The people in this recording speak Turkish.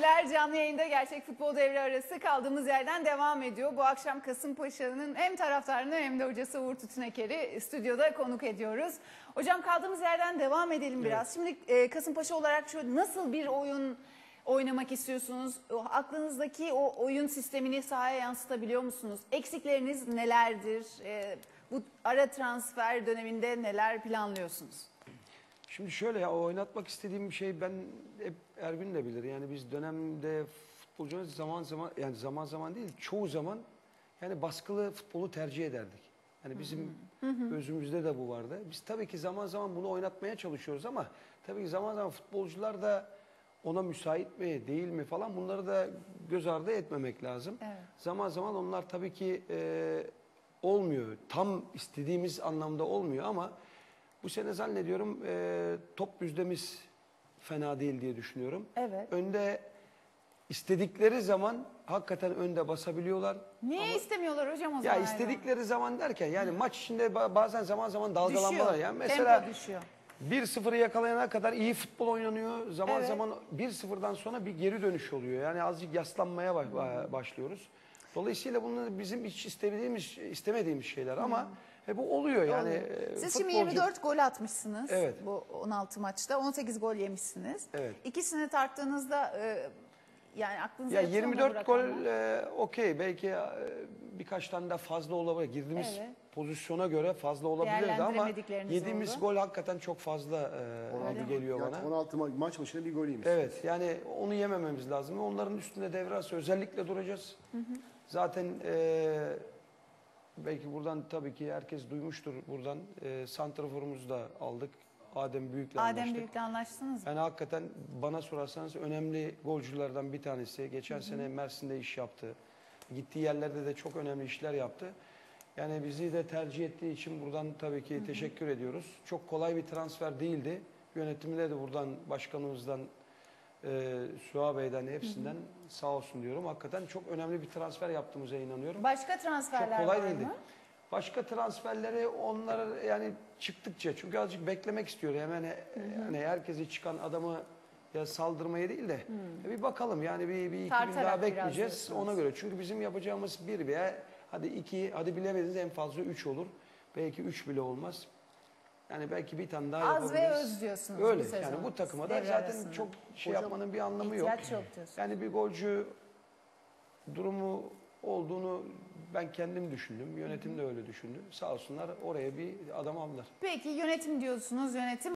seyirciler canlı yayında Gerçek Futbol Devre arası kaldığımız yerden devam ediyor. Bu akşam Kasımpaşa'nın hem taraftarını hem de hocası Uğur Tütüneker'i stüdyoda konuk ediyoruz. Hocam kaldığımız yerden devam edelim biraz. Şimdi e, Kasımpaşa olarak şöyle nasıl bir oyun oynamak istiyorsunuz? O, aklınızdaki o oyun sistemini sahaya yansıtabiliyor musunuz? Eksikleriniz nelerdir? E, bu ara transfer döneminde neler planlıyorsunuz? Şimdi şöyle ya oynatmak istediğim şey ben hep Ergün de bilir. Yani biz dönemde futbolcular zaman zaman yani zaman zaman değil çoğu zaman yani baskılı futbolu tercih ederdik. Yani bizim özümüzde de bu vardı. Biz tabii ki zaman zaman bunu oynatmaya çalışıyoruz ama tabii ki zaman zaman futbolcular da ona müsait mi değil mi falan bunları da göz ardı etmemek lazım. Evet. Zaman zaman onlar tabii ki e, olmuyor. Tam istediğimiz anlamda olmuyor ama bu sene zannediyorum e, top yüzdemiz fena değil diye düşünüyorum. Evet. Önde istedikleri zaman hakikaten önde basabiliyorlar. Niye istemiyorlar hocam o Ya zaman? istedikleri zaman derken yani maç içinde ba- bazen zaman zaman dalgalanmalar. Düşüyor. Yani mesela Tempo düşüyor. 1-0'ı yakalayana kadar iyi futbol oynanıyor. Zaman Evet. zaman 1-0'dan sonra bir geri dönüş oluyor. Yani azıcık yaslanmaya ba- başlıyoruz. Dolayısıyla bunlar bizim hiç istemediğimiz istemediğimiz şeyler ama e, bu oluyor yani. e, Siz şimdi futbolcu- 24 gol atmışsınız Evet. bu 16 maçta. 18 gol yemişsiniz. Evet. İkisini tarttığınızda e, yani aklınıza Ya yatıyor mu bu 24 gol rakamlar? e, okey belki e, birkaç tane daha fazla olabilir. Girdiğimiz Evet. pozisyona göre fazla olabilirdi ama yediğimiz oldu. gol hakikaten çok fazla e, gibi geliyor Yani bana. 16 ma- maç başına bir gol yemiş. Evet yani onu yemememiz lazım. Onların üstünde devre arası özellikle duracağız. Zaten e, belki buradan tabii ki herkes duymuştur buradan. E, santraforumuzu da aldık. Adem Büyük'le Adem anlaştık. Büyük'le anlaştınız mı? Yani hakikaten bana sorarsanız önemli golcülerden bir tanesi. Geçen sene Mersin'de iş yaptı. Gittiği yerlerde de çok önemli işler yaptı. Yani bizi de tercih ettiği için buradan tabii ki teşekkür ediyoruz. Çok kolay bir transfer değildi. Yönetimine de buradan başkanımızdan e, Suha Bey'den hepsinden sağ olsun diyorum. Hakikaten çok önemli bir transfer yaptığımıza inanıyorum. Başka transferler Çok kolay var değildi. mı? Başka transferleri onlar yani çıktıkça çünkü azıcık beklemek istiyor. Hemen e, yani herkese çıkan adamı ya saldırmaya değil de e, bir bakalım yani bir, bir iki gün Tartarak daha biraz bekleyeceğiz diyorsunuz. ona göre. Çünkü bizim yapacağımız bir veya hadi iki hadi bilemediniz en fazla üç olur. Belki üç bile olmaz. Yani belki bir tane daha Az ve öz diyorsunuz Öyle bu sezon. yani bu takıma da Devre zaten arasında. çok şey Hocam, yapmanın bir anlamı yok. İhtiyaç yok diyorsunuz. Yani bir golcü durumu olduğunu ben kendim düşündüm. Yönetim de öyle düşündü. Sağ olsunlar oraya bir adam aldılar. Peki yönetim diyorsunuz. Yönetim